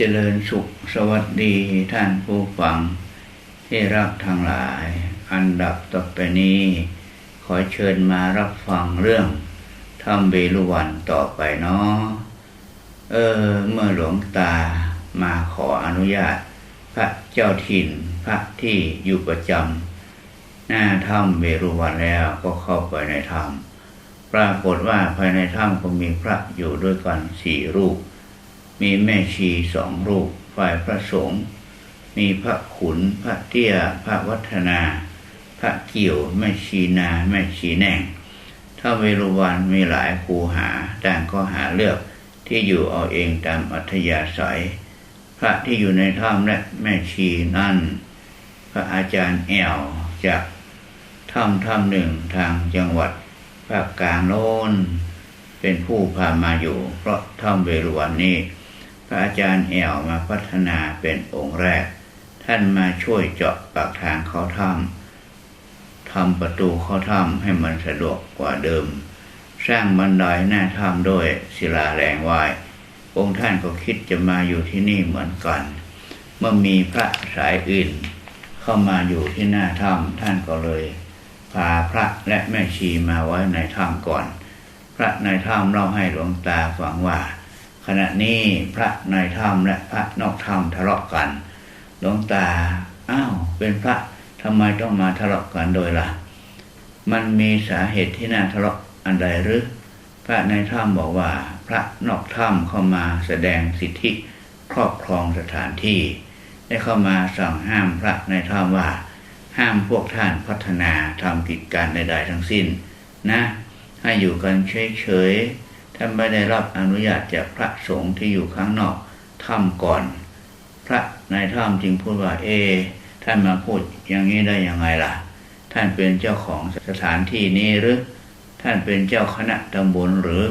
เจริญสุขสวัสดีท่านผู้ฟัง ที่รักทั้งหลาย อันดับต่อไปนี้ ขอเชิญมารับฟังเรื่องทำเบลุวันต่อไปเนาะเออ เมื่อหลวงตามาขออนุญาต พระเจ้าถิ่นพระที่อยู่ประจำหน้าถ้ำเบรุวันแล้วก็เข้าไปในถ้ำปรากฏว่าภายในถ้ำก็มีพระอยู่ด้วยกันสี่รูป มีแม่ชีสองรูปฝ่ายพระสงฆ์มีพระขุนพระเตี้ย พระวัฒนา พระเกี่ยวแม่ชีนาแม่ชีแน่ง ถ้าเวรุวันมีหลายคูหาต่างก็หาเลือกที่อยู่เอาเองตามอัธยาศัย พระที่อยู่ในถ้ำและแม่ชีนั่น พระอาจารย์แอวจากถ้ำถ้ำหนึ่งทางจังหวัดภาคกลางโน้นเป็นผู้พามาอยู่ เพราะถ้ำเวรุวันนี้ พระอาจารย์แอวมาพัฒนาเป็นองค์แรก ท่านมาช่วยเจาะปากทางเข้าถ้ำทำประตูเข้าถ้ำให้มันสะดวกกว่าเดิม สร้างบันไดหน้าถ้ำด้วยศิลาแรงไหวองค์ท่านก็คิดจะมาอยู่ที่นี่เหมือนกัน เมื่อมีพระสายอื่น เข้ามาอยู่ที่หน้าถ้ำท่านก็เลย พาพระและแม่ชีมาไว้ในถ้ำก่อน พระในถ้ำเล่าให้หลวงตาฟังว่า ขณะนี้พระในถ้ำและพระนอกถ้ำทะเลาะกันหลวงตาอ้าวเป็นพระทำไมต้องมาทะเลาะกันโดยล่ะ มันมีสาเหตุที่น่าทะเลาะอันใดหรือ พระในถ้ำบอกว่าพระนอกถ้ำเข้ามาแสดงสิทธิครอบครองสถานที่ ได้เข้ามาสั่งห้ามพระในถ้ำว่า ห้ามพวกท่านพัฒนาทำกิจการใด ๆ ทั้งสิ้น นะ ให้อยู่กันเฉยๆ ท่านไม่ได้รับอนุญาตจากพระสงฆ์ที่อยู่ข้างนอกถ้ำก่อน พระในถ้ำจึงพูดว่า เอ ท่านมาพูดอย่างนี้ได้ยังไงล่ะ ท่านเป็นเจ้าของสถานที่นี้หรือ ท่านเป็นเจ้าคณะตำบลหรือ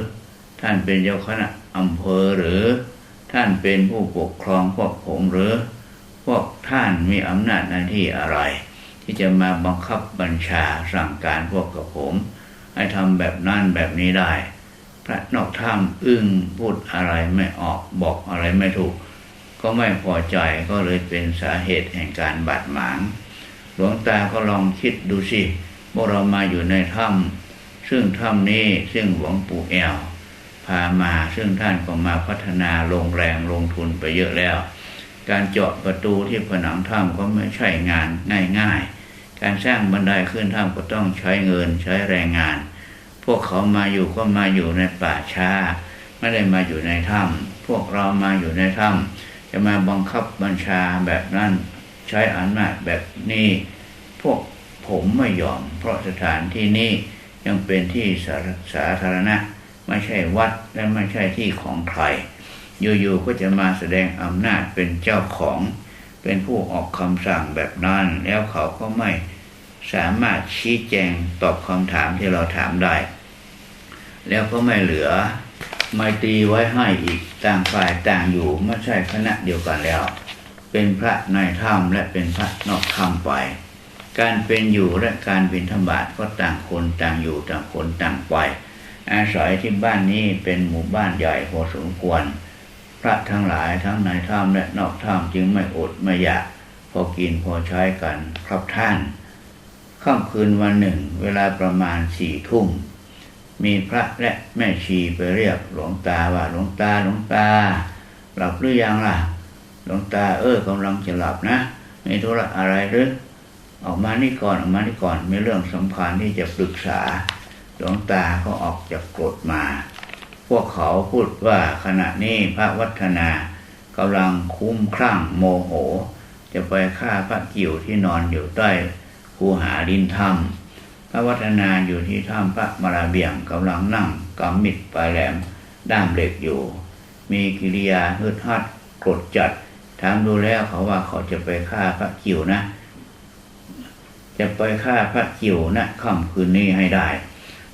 ท่านเป็นเจ้าคณะอำเภอหรือ ท่านเป็นผู้ปกครองพวกผมหรือ พวกท่านมีอำนาจหน้าที่อะไร ที่จะมาบังคับบัญชาสั่งการพวกกับผม ให้ทำแบบนั้นแบบนี้ได้ พระนอกถ้ำอึ้งพูดอะไรไม่ออกบอกอะไรไม่ถูก ก็ไม่พอใจก็เลยเป็นสาเหตุแห่งการบาดหมาง หลวงตาก็ลองคิดดูสิพวกเรามาอยู่ในถ้ำซึ่งถ้ำนี้ซึ่งหลวงปู่แอวพามาซึ่งท่านก็มาพัฒนาลงแรงลงทุนไปเยอะแล้ว การเจาะประตูที่ผนังถ้ำก็ไม่ใช่งานง่ายๆ การสร้างบันไดขึ้นถ้ำก็ต้องใช้เงินใช้แรงงาน พวกเขามาอยู่ก็มาอยู่ในป่าช้า ไม่ได้มาอยู่ในถ้ำพวกเรามาอยู่ในถ้ำจะมาบังคับบัญชาแบบนั้นใช้อำนาจแบบนี้ พวกผมไม่ยอม เพราะสถานที่นี้ยังเป็นที่สาสาธารณะ ไม่ใช่วัดและไม่ใช่ที่ของใครอยู่ๆก็จะมาแสดงอำนาจเป็นเจ้าของ เป็นผู้ออกคำสั่งแบบนั้น แล้วเขาก็ไม่สามารถชี้แจงตอบคำถามที่เราถามได้ แล้วก็ไม่เหลือไม่ตีไว้ให้อีกต่างฝ่ายต่างอยู่ไม่ใช่คณะเดียวกันแล้ว เป็นพระในถ้ำและเป็นพระนอกถ้ำไป การเป็นอยู่และการบิณฑบาตก็ต่างคนต่างอยู่ต่างคนต่างไป อาศัยที่บ้านนี้เป็นหมู่บ้านใหญ่พอสมควร พระทั้งหลายทั้งในถ้ำและนอกถ้ำจึงไม่อดไม่อยากพอกินพอใช้กันครับท่านค่ำคืนวันหนึ่ง เวลาประมาณสี่ทุ่ม มีพระและแม่ชีไปเรียกหลวงตาว่าหลวงตาหลวงตา หลับหรือยังล่ะ หลวงตาเออกำลังจะหลับนะมีธุระอะไรหรือออกมานี่ก่อนออกมานี่ก่อนมีเรื่องสำคัญที่จะปรึกษา หลวงตาก็ออกจากกรดมา พวกเขาพูดว่าขณะนี้พระวัฒนากำลังคุ้มคลั่งโมโห จะไปฆ่าพระกิ่วที่นอนอยู่ใต้คูหาดินถ้ำ พระวัฒนาอยู่ที่ถ้ำพระมาราเบียงกำลังนั่งกำมิดปลายแหลมด้ามเหล็กอยู่ มีกิริยาฮึดฮัดกดจัดถามดูแล้วเขาว่าเขาจะไปฆ่าพระกิ่วนะ จะไปฆ่าพระกิ่วนะค่ำคืนนี้ให้ได้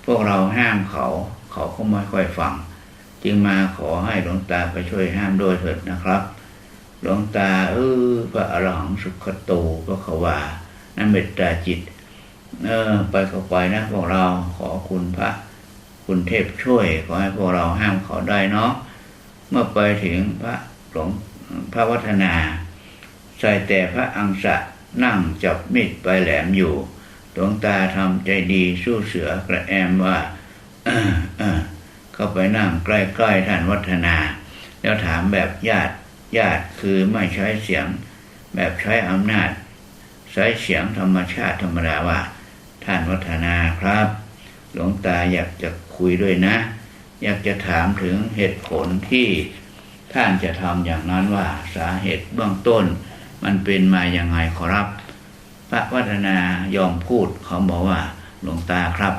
พวกเราห้ามเขา เขาก็ไม่ค่อยฟัง จึงมาขอให้หลวงตาไปช่วยห้ามด้วยเถิดนะครับ หลวงตาเออพระอรหังสุขโตพระขวานั่นเมตตาจิต เออ ไปก็ไปนะพวกเราขอคุณพระ คุณเทพช่วย ขอให้พวกเราห้ามเขาได้เนาะเมื่อไปถึงพระหลวงพระวัฒนา ใส่แต่พระอังสะนั่งจับมีดปลายแหลมอยู่หลวงตาทำใจดีสู้เสือกระแอมว่าเออเออเข้าไปนั่งใกล้ๆท่านวัฒนา แล้วถามแบบญาติญาติคือไม่ใช้เสียง แบบใช้อำนาจ ใช้เสียงธรรมชาติธรรมดาว่า ท่านวัฒนาครับ หลวงตาอยากจะคุยด้วยนะ อยากจะถามถึงเหตุผลที่ท่านจะทำอย่างนั้นว่าสาเหตุเบื้องต้น มันเป็นมาอย่างไงขอรับ พระวัฒนายอมพูดเขาบอกว่าหลวงตาครับ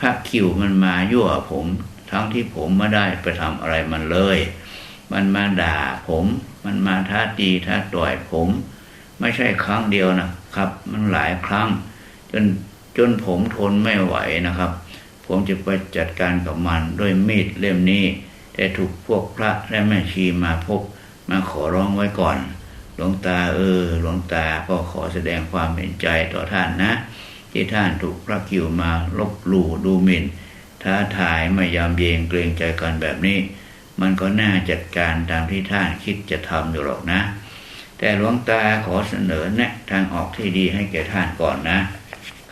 พระคิวมันมายั่วผม ทั้งที่ผมไม่ได้ไปทำอะไรมันเลย มันมาด่าผม มันมาท้าตีท้าต่อยผม ไม่ใช่ครั้งเดียวนะครับ มันหลายครั้ง จน จนผมทนไม่ไหวนะครับ ผมจะไปจัดการกับมันด้วยมีดเล่มนี้ แต่ถูกพวกพระและแม่ชีมาพบมาขอร้องไว้ก่อน หลวงตาเออ หลวงตาก็ขอแสดงความเห็นใจต่อท่านนะ ที่ท่านถูกพระคิวมาลบหลู่ดูหมิ่นท้าทายไม่ยามเยงเกรงใจกันแบบนี้ มันก็น่าจัดการตามที่ท่านคิดจะทำอยู่หรอกนะ แต่หลวงตาขอเสนอแนะทางออกที่ดีให้แก่ท่านก่อนนะ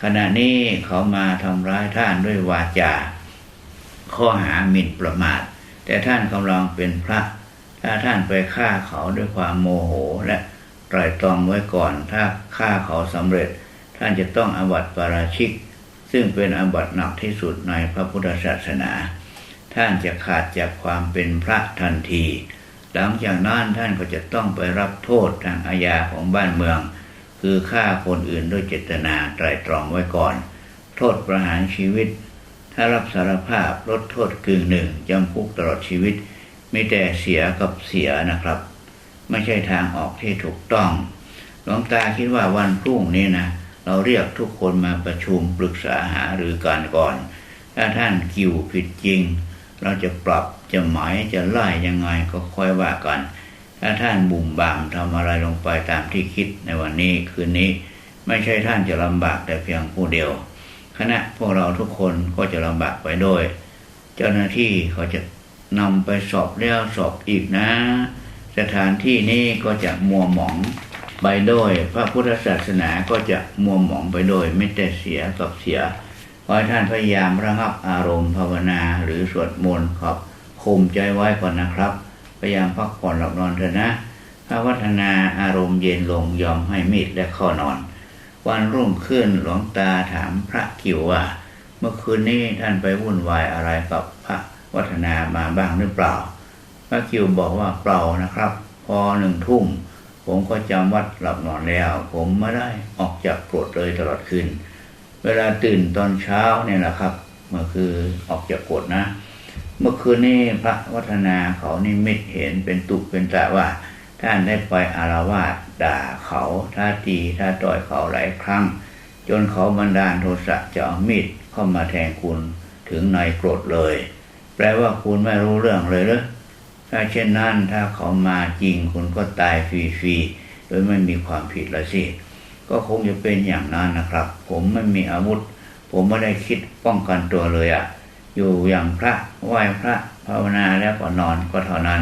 ขณะนี้เขามาทำร้ายท่านด้วยวาจา ข้อหาหมิ่นประมาท แต่ท่านกำลังเป็นพระ ถ้าท่านไปฆ่าเขาด้วยความโมโหและไตรตรองไว้ก่อน ถ้าฆ่าเขาสำเร็จ ท่านจะต้องอาบัติปาราชิก ซึ่งเป็นอาบัติหนักที่สุดในพระพุทธศาสนา ท่านจะขาดจากความเป็นพระทันที หลังจากนั้นท่านก็จะต้องไปรับโทษทางอาญาของบ้านเมือง คือฆ่าคนอื่นด้วยเจตนาไตรตรองไว้ก่อน โทษประหารชีวิต ถ้ารับสารภาพลดโทษกึ่งหนึ่งจำคุกตลอดชีวิตไม่แต่เสียกับเสียนะครับ ไม่ใช่ทางออกที่ถูกต้องหลวงตาคิดว่าวันพรุ่งนี้นะเราเรียกทุกคนมาประชุมปรึกษาหารือกันก่อน ถ้าท่านคิวผิดจริง เราจะปรับจะหมายจะไล่ยังไงก็ค่อยว่ากัน ถ้าท่านบุ่มบามทำอะไรลงไปตามที่คิดในวันนี้คืนนี้ ไม่ใช่ท่านจะลำบากแต่เพียงผู้เดียว คณะพวกเราทุกคนก็จะลำบากไปด้วย เจ้าหน้าที่เขาจะนำไปสอบแล้วสอบอีกนะ สถานที่นี้ก็จะมัวหมองไปด้วย พระพุทธศาสนาก็จะมัวหมองไปด้วย ไม่แต่เสียกับเสียขอให้ท่านพยายามระงับอารมณ์ภาวนาหรือสวดมนต์ครับคุมใจไว้ก่อนนะครับ พยายามพักผ่อนหลับนอนเถอะนะถ้าวัฒนาอารมณ์เย็นลงยอมให้มีดและข้านอน วันรุ่งขึ้นหลวงตาถามพระกิวว่า เมื่อคืนนี้ท่านไปวุ่นวายอะไรกับพระวัฒนามาบ้างหรือเปล่า พระกิวบอกว่าเปล่านะครับ พอหนึ่งทุ่มผมก็จำวัดหลับนอนแล้ว ผมไม่ได้ออกจากกรดเลยตลอดคืน เวลาตื่นตอนเช้าเนี่ยแหละครับเมื่อคือออกจากกรดนะ เมื่อคืนนี้พระวัฒนาเขานิมิตเห็นเป็นตุเป็นตะว่า ท่านได้ไปอารวาสด่าเขาท่าตีท่าต่อยเขาหลายครั้ง จนเขาบันดาลโทสะจะเอามีดเข้ามาแทงคุณถึงในโกรธเลย แปลว่าคุณไม่รู้เรื่องเลยหรือถ้าเช่นนั้นถ้าเขามาจริงคุณก็ตายฟรีๆโดยไม่มีความผิดละสิก็คงจะเป็นอย่างนั้นนะครับ ผมไม่มีอาวุธ ผมไม่ได้คิดป้องกันตัวเลยอะ อยู่อย่างพระไหว้พระภาวนาแล้วก็นอนก็เท่านั้น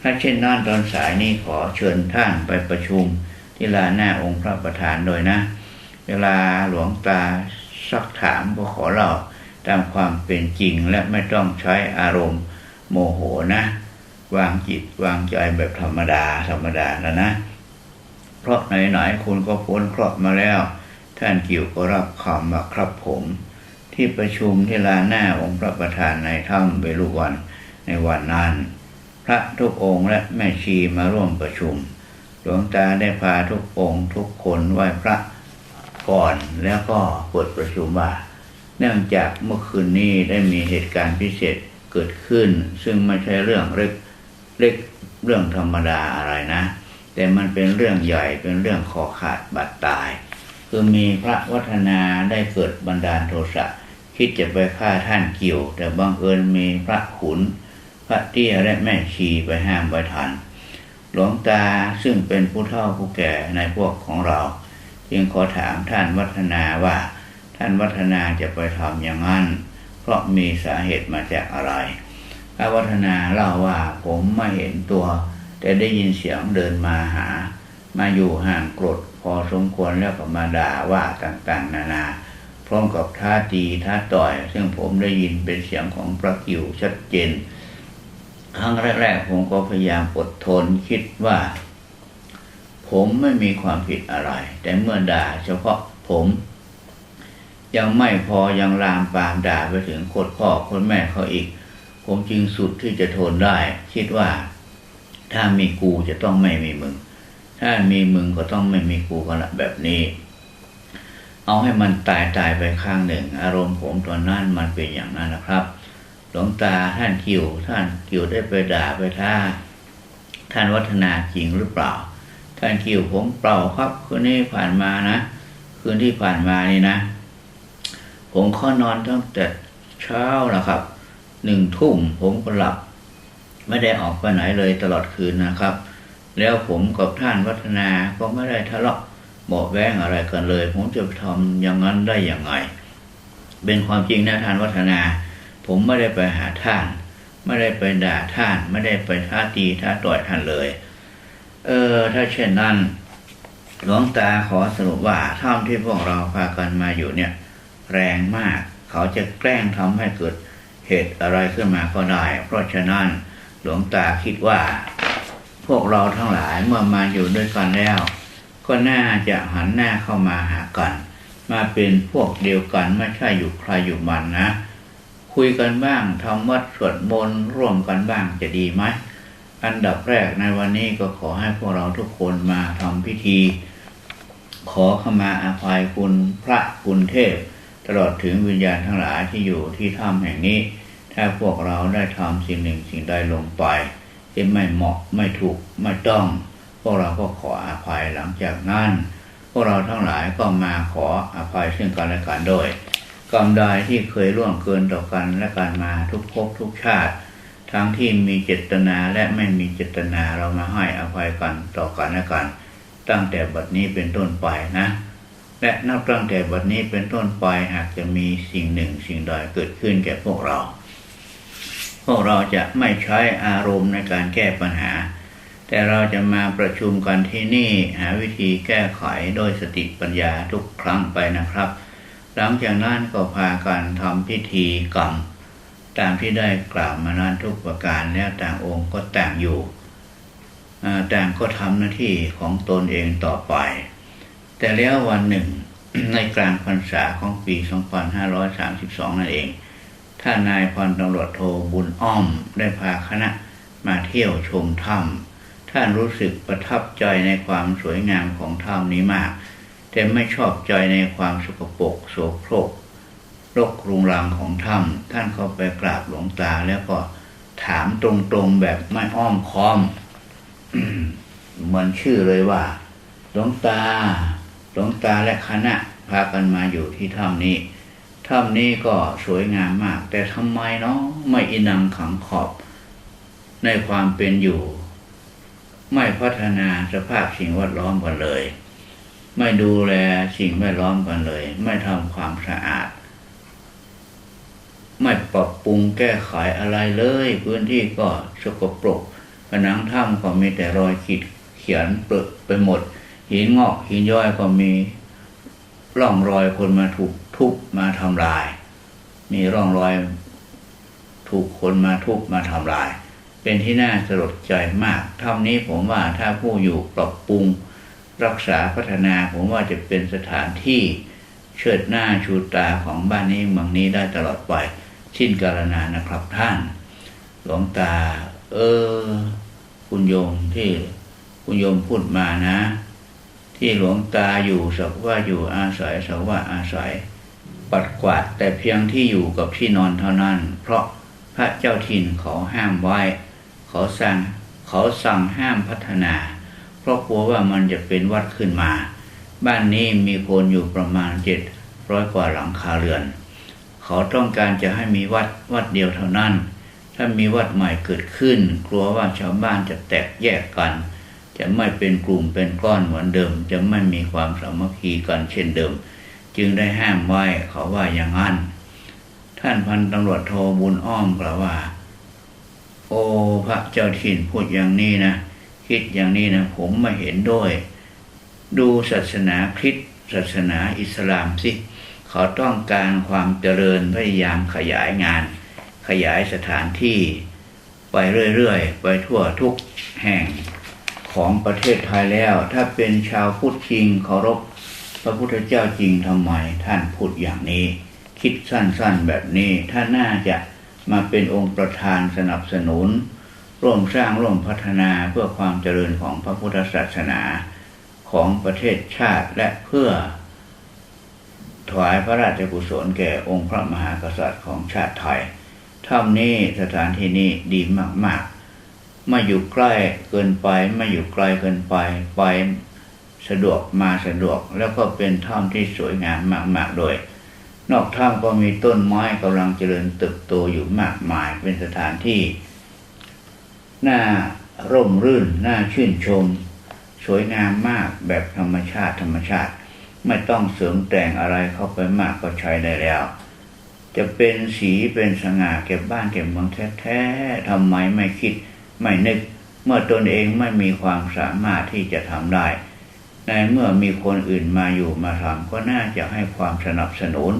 ถ้าเช่นนั้นตอนสายนี้ขอเชิญท่านไปประชุมที่ลานหน้าองค์พระประธานโดยนะ เวลาหลวงตาซักถามก็ขอเล่าตามความเป็นจริงและไม่ต้องใช้อารมณ์โมโหนะ วางจิตวางใจแบบธรรมดาธรรมดาแล้วนะ เพราะไหนๆคุณก็พ้นเคราะห์มาแล้ว ท่านกิ่วก็รับคำว่าครับผม ที่ประชุมที่ลานหน้าองค์พระประธานในถ้ำเวลุวันในวันนั้น พระทุกองค์และแม่ชีมาร่วมประชุม หลวงตาได้พาทุกองค์ทุกคนไหว้พระก่อนแล้วก็เปิดประชุมว่า เนื่องจากเมื่อคืนนี้ได้มีเหตุการณ์พิเศษเกิดขึ้น ซึ่งไม่ใช่เรื่องเล็กเล็กเรื่องธรรมดาอะไรนะ แต่มันเป็นเรื่องใหญ่เป็นเรื่องคอขาดบาดตาย คือมีพระวัฒนาได้เกิดบันดาลโทสะ คิดจะไปฆ่าท่านเกี่ยว แต่บังเอิญมีพระขุน พระเตี้ยและแม่ชีไปห้ามไว้ทัน หลวงตาซึ่งเป็นผู้เฒ่าผู้แก่ในพวกของเรา จึงขอถามท่านวัฒนาว่า ท่านวัฒนาจะไปทำอย่างนั้น เพราะมีสาเหตุมาจากอะไรพระวัฒนาเล่าว่าผมไม่เห็นตัว แต่ได้ยินเสียงเดินมาหา มาอยู่ห่างกรดพอสมควรแล้วก็มาด่าว่าต่างๆ นานา พร้อมกับท่าตีท่าต่อย ซึ่งผมได้ยินเป็นเสียงของพระกิวชัดเจน ครั้งแรกๆผมก็พยายามอดทนคิดว่า ผมไม่มีความผิดอะไร แต่เมื่อด่าเฉพาะผม ยังไม่พอยังลามปามด่าไปถึงคตรพ่อคตรแม่เขาอีก ผมจึงสุดที่จะทนได้ คิดว่า ถ้ามีกูจะต้องไม่มีมึง ถ้ามีมึงก็ต้องไม่มีกูกันละแบบนี้ เอาให้มันตายตายไปข้างหนึ่ง อารมณ์ผมตอนนั้นมันเป็นอย่างนั้นนะครับ หลวงตาท่านคิวท่านคิวได้ไปด่าไปท่าท่านวัฒนาจริงหรือเปล่า ท่านคิวผมเปล่าครับคืนนี้ผ่านมานะคืนที่ผ่านมานี่นะ ผมข้านอนตั้งแต่เช้าแล้วครับหนึ่งทุ่มผมก็หลับ ไม่ได้ออกไปไหนเลยตลอดคืนนะครับ แล้วผมกับท่านวัฒนาก็ไม่ได้ทะเลาะ เบาะแว้งอะไรกันเลย ผมจะทำอย่างนั้นได้อย่างไง เป็นความจริงนะท่านวัฒนา ผมไม่ได้ไปหาท่าน ไม่ได้ไปด่าท่าน ไม่ได้ไปท้าตีท้าต่อยท่านเลย เออ ถ้าเช่นนั้น หลวงตาขอสรุปว่าถ้ำที่พวกเราพากันมาอยู่เนี่ย แรงมาก เขาจะแกล้งทำให้เกิดเหตุอะไรขึ้นมาก็ได้ เพราะฉะนั้นหลวงตาคิดว่า พวกเราทั้งหลายเมื่อมาอยู่ด้วยกันแล้ว ก็น่าจะหันหน้าเข้ามาหากัน มาเป็นพวกเดียวกันไม่ใช่อยู่ใครอยู่มันนะ คุยกันบ้างทำวัดสวดมนต์ร่วมกันบ้างจะดีไหมอันดับแรกในวันนี้ก็ขอให้พวกเราทุกคนมาทำพิธี ขอขมาอาภัยคุณพระคุณเทพ ตลอดถึงวิญญาณทั้งหลายที่อยู่ที่ถ้ำแห่งนี้ ถ้าพวกเราได้ทำสิ่งหนึ่งสิ่งใดลงไปที่ไม่เหมาะไม่ถูกไม่ต้อง วกเราก็ขออภัยหลังจากนั้น พวกเราทั้งหลายก็มาขออภัยซึ่งกันและกันโดยกรรมใดที่เคยล่วงเกินต่อกันและกันมาทุกภพทุกชาติ ทั้งที่มีเจตนาและไม่มีเจตนาเรามาให้อภัยกันต่อกันและกัน ตั้งแต่บัดนี้เป็นต้นไปนะ และนับตั้งแต่บัดนี้เป็นต้นไปหากจะมีสิ่งหนึ่งสิ่งใดเกิดขึ้นแก่พวกเรา พวกเราจะไม่ใช้อารมณ์ในการแก้ปัญหา แต่เราจะมาประชุมกันที่นี่หาวิธีแก้ไขโดยสติปัญญาทุกครั้งไปนะครับ หลังจากนั้นก็พากันทำพิธีกรรมตามที่ได้กล่าวมานั้นทุกประการแล้วต่างองค์ก็ต่างอยู่ต่างก็ทำหน้าที่ของตนเองต่อไป แต่แล้ววันหนึ่งในกลางพรรษาของปี 2532 นั่นเองท่านนายพันตำรวจโทบุญอ้อมได้พาคณะมาเที่ยวชมถ้ำ ท่านรู้สึกประทับใจในความสวยงามของถ้ำนี้มาก แต่ไม่ชอบใจในความสกปรกโสโครกรกรุงรังของถ้ำท่านเข้าไปกราบหลวงตาแล้วก็ถามตรงๆแบบไม่อ้อมค้อมเหมือนชื่อเลยว่าหลวงตาหลวงตาและคณะพากันมาอยู่ที่ถ้ำนี้ถ้ำนี้ก็สวยงามมาก แต่ทำไมเนาะไม่อินังขังขอบ ในความเป็นอยู่ ไม่พัฒนาสภาพสิ่งแวดล้อมกันเลย ไม่ดูแลสิ่งแวดล้อมกันเลย ไม่ทำความสะอาด ไม่ปรับปรุงแก้ไขอะไรเลย พื้นที่ก็สกปรกผนังถ้ำก็มีแต่รอยขีดเขียนเปรอะไปหมด หินงอกหินย้อยก็มีร่องรอยคนมาถูกทุบมาทำลาย มีร่องรอยถูกคนมาทุบมาทำลาย เป็นที่น่าสลดใจมากถ้ำนี้ผมว่าถ้าผู้อยู่ปรับปรุงรักษาพัฒนาผมว่าจะเป็นสถานที่เชิดหน้าชูตาของบ้านนี้เมืองนี้ได้ตลอดไปสิ้นกาลนานนะครับท่าน หลวงตา เออ คุณโยมที่คุณโยมพูดมานะ ที่หลวงตาอยู่สักว่าอยู่อาศัยสักว่าอาศัย ปัดกวาดแต่เพียงที่อยู่กับที่นอนเท่านั้น เพราะพระเจ้าถิ่นเขาห้ามไว้ เขาสั่งเขาสั่งห้ามพัฒนา เพราะกลัวว่ามันจะเป็นวัดขึ้นมา บ้านนี้มีคนอยู่ประมาณเจ็ดร้อยกว่าหลังคาเรือน เขาต้องการจะให้มีวัดวัดเดียวเท่านั้น ถ้ามีวัดใหม่เกิดขึ้น กลัวว่าชาวบ้านจะแตกแยกกัน จะไม่เป็นกลุ่มเป็นก้อนเหมือนเดิม จะไม่มีความสามัคคีกันเช่นเดิม จึงได้ห้ามไว้เขาว่าอย่างนั้น ท่านพันตำรวจโทบุญอ้อมกล่าวว่า โอ้พระเจ้าถิ่นพูดอย่างนี้นะ คิดอย่างนี้นะ ผมม่เห็นด้วย ดูศาสนาคริสต์ศาสนาอิสลามสิ เขาต้องการความเจริญพยายามขยายงาน ขยายสถานที่ ไปเรื่อยๆ ไปทั่วทุกแห่งของประเทศไทยแล้ว ถ้าเป็นชาวพุทธจริงเคารพพระพุทธเจ้าจริงทำไมท่านพูดอย่างนี้ คิดสั้นๆแบบนี้ท่านน่าจะ มาเป็นองค์ประธานสนับสนุน ร่วมสร้างร่วมพัฒนาเพื่อความเจริญของพระพุทธศาสนาของประเทศชาติและเพื่อถวายพระราชกุศลแก่องค์พระมหากษัตริย์ของชาติไทยถ้ำนี้สถานที่นี้ดีมากๆ ไม่อยู่ใกล้เกินไป ไม่อยู่ไกลเกินไป ไปสะดวกมาสะดวก แล้วก็เป็นถ้ำที่สวยงามมาก ๆ โดย นอกถ้ำก็มีต้นไม้กำลังเจริญเติบโตอยู่มากมาย เป็นสถานที่น่าร่มรื่นน่าชื่นชม สวยงามมากแบบธรรมชาติธรรมชาติ ไม่ต้องเสริมแต่งอะไรเข้าไปมากก็ใช้ได้แล้ว จะเป็นสีเป็นสง่าเก็บบ้านเก็บเมืองแท้ๆทำไมไม่คิดไม่นึก เมื่อตนเองไม่มีความสามารถที่จะทำได้ในเมื่อมีคนอื่นมาอยู่มาทำก็น่าจะให้ความสนับสนุน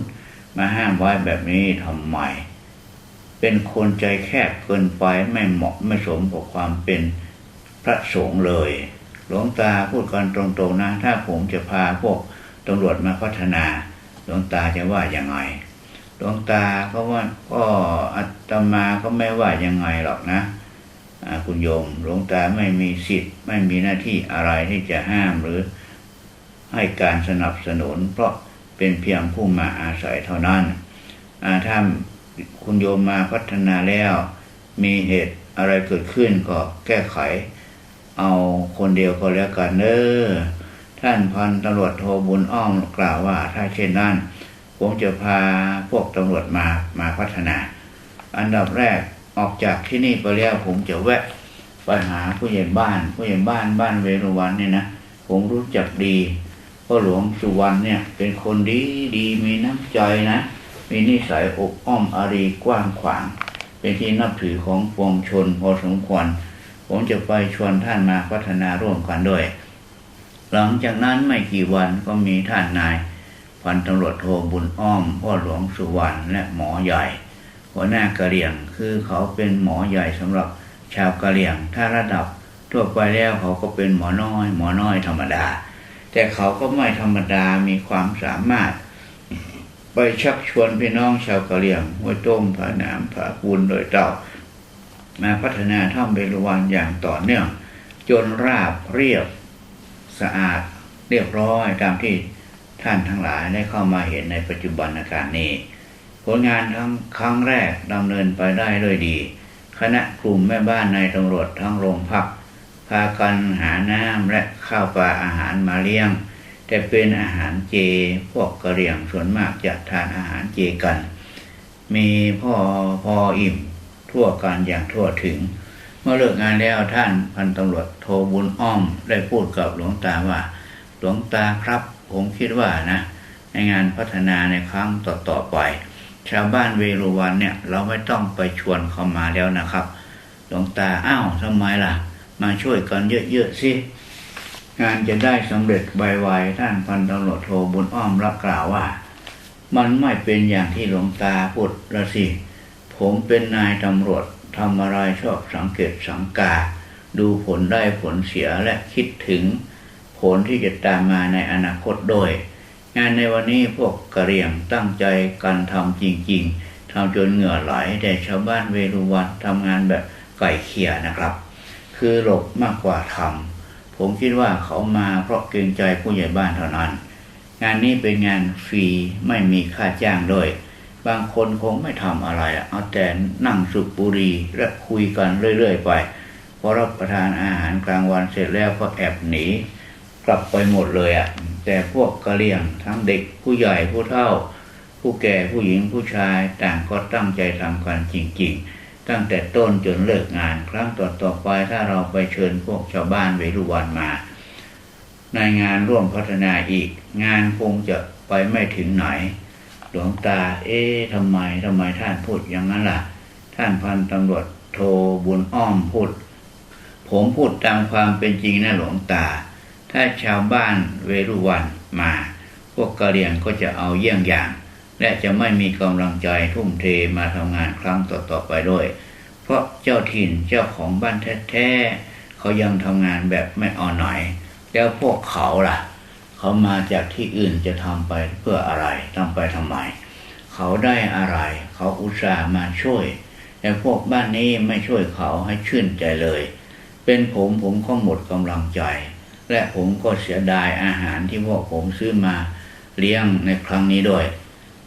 มาห้ามไว้แบบนี้ทำไม เป็นคนใจแคบเกินไปไม่เหมาะไม่สมกับความเป็นพระสงฆ์เลย หลวงตาพูดกันตรงๆนะ ถ้าผมจะพาพวกตำรวจมาพัฒนา หลวงตาจะว่ายังไง หลวงตาก็ว่าก็อาตมาก็ไม่ว่ายังไงหรอกนะคุณโยม หลวงตาไม่มีสิทธิ์ ไม่มีหน้าที่อะไรที่จะห้ามหรือให้การสนับสนุน เพราะ เป็นเพียงผู้มาอาศัยเท่านั้นอ่าถ้าคุณโยมมาพัฒนาแล้ว มีเหตุอะไรเกิดขึ้นก็แก้ไข เอาคนเดียวก็แล้วกันเนอท่านพันตำรวจโทบุญอ้อมกล่าวว่า ถ้าเช่นนั้นผมจะพาพวกตำรวจมามาพัฒนา อันดับแรกออกจากที่นี่ไปแล้วผมจะแวะไปหาผู้ใหญ่บ้าน ผู้ใหญ่บ้านบ้านเวรุวันเนี่ยนะผมรู้จักดี พ่อหลวงสุวรรณเนี่ย เป็นคนดีดีมีน้ำใจนะ มีนิสัยอกอ้อมอารีกว้างขวาง เป็นที่นับถือของปวงชนพอสมควร ผมจะไปชวนท่านมาพัฒนาร่วมกันด้วย หลังจากนั้นไม่กี่วันก็มีท่านนายพันตำรวจโทบุญอ้อมพ่อหลวงสุวรรณและหมอใหญ่ หัวหน้ากะเหรี่ยงคือเขาเป็นหมอใหญ่สำหรับชาวกะเหรี่ยงถ้าระดับทั่วไปแล้วเขาก็เป็นหมอน้อย หมอน้อยธรรมดา แต่เขาก็ไม่ธรรมดามีความสามารถ ไปชักชวนพี่น้องชาวกะเหรี่ยงห้วยต้มผาหนามผาปูนโดยเต่า มาพัฒนาถ้ำเบรุวันอย่างต่อเนื่อง จนราบเรียบสะอาดเรียบร้อยตามที่ท่านทั้งหลายได้เข้ามาเห็นในปัจจุบันอาการนี้ ผลงานทั้งครั้งแรกดำเนินไปได้ด้วยดี คณะกลุ่มแม่บ้านนายตำรวจทั้งโรงพัก พากันหาน้ำและข้าวปลาอาหารมาเลี้ยง แต่เป็นอาหารเจพวกกะเหรี่ยงส่วนมากจะทานอาหารเจกัน มีพ่อพออิ่มทั่วกันอย่างทั่วถึง เมื่อเลิกงานแล้วท่านพันตำรวจโทบุญอ้อมได้พูดกับหลวงตาว่า หลวงตาครับ ผมคิดว่านะในงานพัฒนาในครั้งต่อๆไป ชาวบ้านเวรุวันเนี่ย เราไม่ต้องไปชวนเขามาแล้วนะครับ หลวงตาอ้าวทำไมล่ะ มาช่วยกันเยอะๆสิงานจะได้สำเร็จไวๆท่านพันตำรวจโทบุญอ้อมรับกล่าวว่า มันไม่เป็นอย่างที่หลวงตาพูดละสิ ผมเป็นนายตำรวจทำอะไรชอบสังเกตสังกา ดูผลได้ผลเสียและคิดถึง ผลที่จะตามมาในอนาคตด้วยงานในวันนี้พวกกะเรียงตั้งใจกันทำจริง ๆทำจนเหงื่อไหลแต่ชาวบ้านเวรุวันทำงานแบบไก่เขี่ยนะครับ คือหลบมากกว่าทำผมคิดว่าเขามาเพราะเกรงใจผู้ใหญ่บ้านเท่านั้น งานนี้เป็นงานฟรีไม่มีค่าจ้างด้วยบางคนคงไม่ทำอะไรเอาแต่นั่งสุบบุรีและคุยกันเรื่อย ๆ ไปพอรับประทานอาหารกลางวันเสร็จแล้วก็แอบหนี กลับไปหมดเลยอะ่ะ แต่พวกกะเหรี่ยงทั้งเด็กผู้ใหญ่ผู้เฒ่า ผู้แก่ผู้หญิงผู้ชายต่างก็ตั้งใจทำกันจริง ๆ ตั้งแต่ต้นจนเลิกงาน ครั้งต่อๆไปถ้าเราไปเชิญพวกชาวบ้านเวรุวันมา ในงานร่วมพัฒนาอีก งานคงจะไปไม่ถึงไหน หลวงตา เอ๊ะทำไมทำไมท่านพูดอย่างนั้นล่ะ ท่านพันตำรวจโทบุญอ้อมพูด ผมพูดตามความเป็นจริงนะหลวงตา ถ้าชาวบ้านเวรุวันมา พวกกะเหรี่ยงก็จะเอาเยี่ยงอย่าง และจะไม่มีกำลังใจทุ่มเทมาทำงานครั้งต่อๆไปด้วย เพราะเจ้าถิ่นเจ้าของบ้านแท้ๆเขายังทำงานแบบไม่อ่อนหน่อยแล้วพวกเขาล่ะ เขามาจากที่อื่นจะทำไปเพื่ออะไรทำไปทำไม เขาได้อะไร เขาอุตส่าห์มาช่วย แต่พวกบ้านนี้ไม่ช่วยเขาให้ชื่นใจเลย เป็นผมผมก็หมดกำลังใจ และผมก็เสียดายอาหารที่พวกผมซื้อมาเลี้ยงในครั้งนี้ด้วย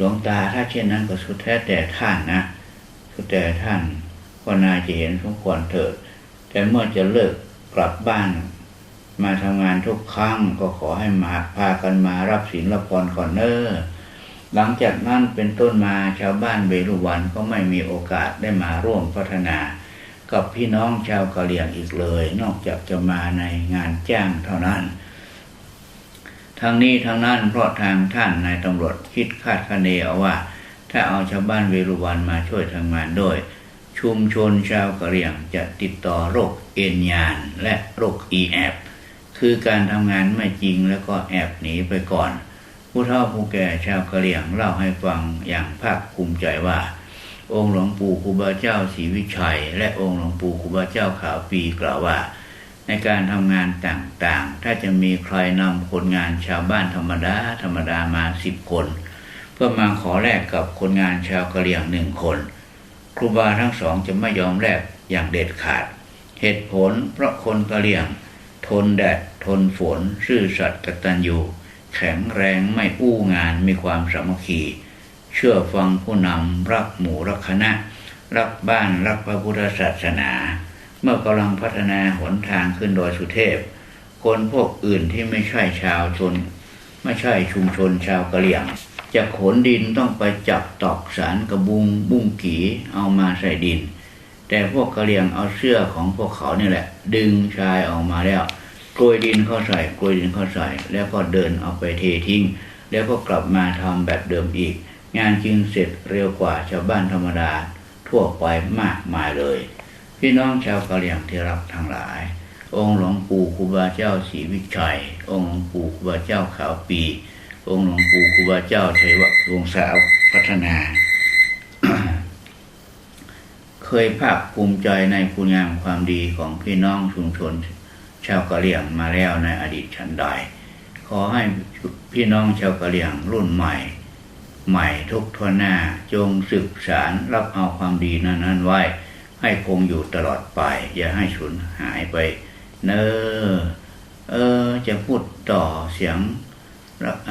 หลวงตาถ้าเช่นนั้นก็สุดแท้แต่ท่านนะ สุดแต่ท่านก็น่าจะเห็นสมควรเถิด แต่เมื่อจะเลิกกลับบ้าน มาทำงานทุกครั้งก็ขอให้มาพากันมารับศีลรับพรก่อนเนอ้อหลังจากนั้นเป็นต้นมาชาวบ้านเบรุวันก็ไม่มีโอกาสได้มาร่วมพัฒนา กับพี่น้องชาวกะเหรี่ยงอีกเลย นอกจากจะมาในงานจ้างเท่านั้น ทั้งนี้ทั้งนั้นเพราะทางท่านนายตำรวจคิดคาดคะเนเอาว่า ถ้าเอาชาวบ้านเวรุวันมาช่วยทำงานด้วย ชุมชนชาวกะเหรี่ยงจะติดต่อโรคเอ็นยานและโรคอีแอบคือการทำงานไม่จริงแล้วก็แอบหนีไปก่อน ผู้เฒ่าผู้แก่ชาวกะเหรี่ยงเล่าให้ฟังอย่างภาคภูมิใจว่า องค์หลวงปู่ครูบาเจ้าศรีวิชัย และองค์หลวงปู่ครูบาเจ้าขาวปีกล่าวว่า ในการทำงานต่างๆ ถ้าจะมีใครนำคนงานชาวบ้านธรรมดาธรรมดามาสิบคน เพื่อมาขอแลกกับคนงานชาวกะเหรี่ยงหนึ่งคน ครูบาทั้งสองจะไม่ยอมแลกอย่างเด็ดขาด เหตุผลเพราะคนกะเหรี่ยง ทนแดดทนฝน ซื่อสัตย์กตัญญูแข็งแรงไม่อู้งานมีความสามัคคีเชื่อฟังผู้นำรักหมู่รักคณะ รักบ้านรักพระพุทธศาสนา เมื่อกำลังพัฒนาหนทางขึ้นดอยสุเทพ คนพวกอื่นที่ไม่ใช่ชาวชน ไม่ใช่ชุมชนชาวกะเหรี่ยง จะขนดินต้องไปจับตอกสารกระบุงบุ้งกีเอามาใส่ดิน แต่พวกกะเหรี่ยงเอาเสื้อของพวกเขานี่แหละ ดึงชายออกมาแล้วกลวยดินเข้าใส่กลวยดินเข้าใส่ แล้วก็เดินเอาไปเททิ้ง แล้วก็กลับมาทำแบบเดิมอีก งานจึงเสร็จเร็วกว่าชาวบ้านธรรมดาทั่วไปมากมายเลย พี่น้องชาวกะเหรี่ยงที่รักทั้งหลาย องค์หลวงปู่ครูบาเจ้าศรีวิชัย องค์หลวงปู่ครูบาเจ้าขาวปี องค์หลวงปู่ครูบาเจ้าชัยววงศาวพัฒนา เคยภาคภูมิใจในคุณงามความดีของพี่น้องชุมชน ชาวกะเหรี่ยงมาแล้วในอดีตชันใด ขอให้พี่น้องชาวกะเหรี่ยงรุ่นใหม่ใหม่ทุกทวนหน้าจงศึกษารรับเอาความดีนั้นๆไว้ ให้คงอยู่ตลอดไป อย่าให้สูญหายไป เนอเออ จะพูดต่อเสียง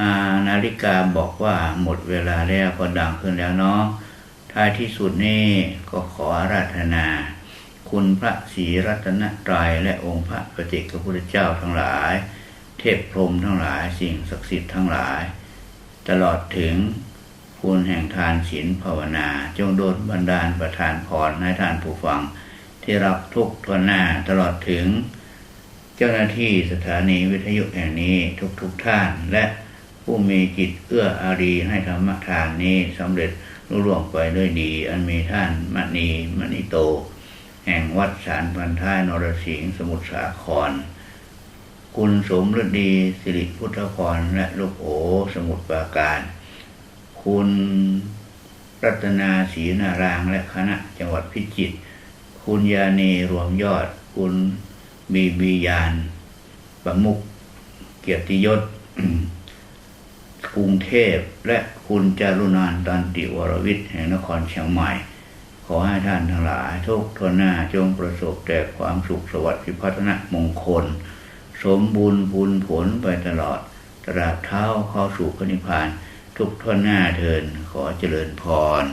านาฬิกาบอกว่าหมดเวลาแล้วก็ดังขึ้นแล้วเนาะท้ายที่สุดนี่ก็ขอราธนา คุณพระศรีรัตนตรัยและองค์พระปฏิเจกพุทธเจ้าทั้งหลาย เทพพรหมทั้งหลายสิ่งศักดิ์สิทธิ์ทั้งหลาย ตลอดถึง คุณแห่งทานศีลภาวนา จงโดนบันดาลประทานพรให้ท่านผู้ฟัง ที่รับทุกทวนหน้าตลอดถึง เจ้าหน้าที่สถานีวิทยุแห่งนี้ทุกๆทท่าน และผู้มีจิตเอื้ออารีให้ธรรมทานนี้สำเร็จรุ่ล่วงไปด้วยดี อันมีท่านมณีมณีโต แห่งวัดสารพันท้ายนรสิงห์สมุทรสาคร คุณสมฤดีสิริพุทธพรและลูกโอสมุทรปราการ คุณรัตนาศรีนารางและคณะจังหวัดพิจิตรคุณยานีรวมยอด คุณบีบียานประมุกเกียรติยศกรุงเทพและคุณจารุนานตันติวรวิทย์แห่งนครเชียงใหม่ ขอให้ท่านทั้งหลายทุกทนหน้าจงประสบแต่ความสุขสวัสดิ์พิพัฒนมงคล สมบูรณ์บุญผลไปตลอด ตราบเท้าเข้าสู่พระนิพพาน ทุกท่วนหน้าเทินขอเจริญพร